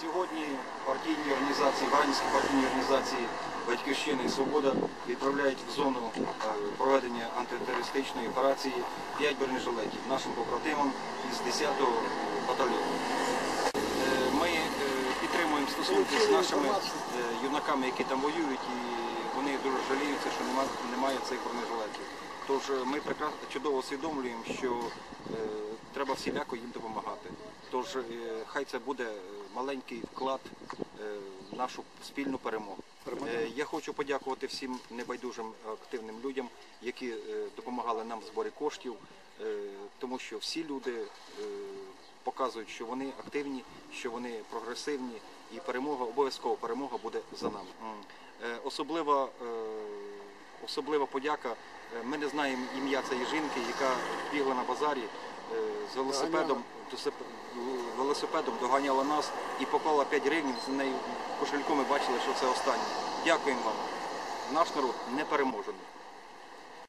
Сьогодні партійні організації, Баранівські партійні організації Батьківщина і Свобода відправляють в зону е, проведення антитерористичної операції 5 бронежилетів нашим побратимам із 10-го батальйону. Е, Ми е, підтримуємо стосунки з нашими юнаками, які там воюють, і вони дуже жаліються, що нема- немає цих бронежилетів. Тож ми прекрасно чудово усвідомлюємо, що треба всіляко їм допомагати. Тож хай це буде маленький вклад е, в нашу спільну перемогу. Е, Я хочу подякувати всім небайдужим активним людям, які е, допомагали нам в зборі коштів, тому що всі люди показують, що вони активні, що вони прогресивні, і перемога, обов'язково перемога буде за нами. Особлива, особлива подяка. Ми не знаємо ім'я цієї жінки, яка бігла на базарі з велосипедом, велосипедом доганяла нас і поклала 5 гривень. З нею кошельком ми бачили, що це останнє. Дякуємо вам. Наш народ не переможений.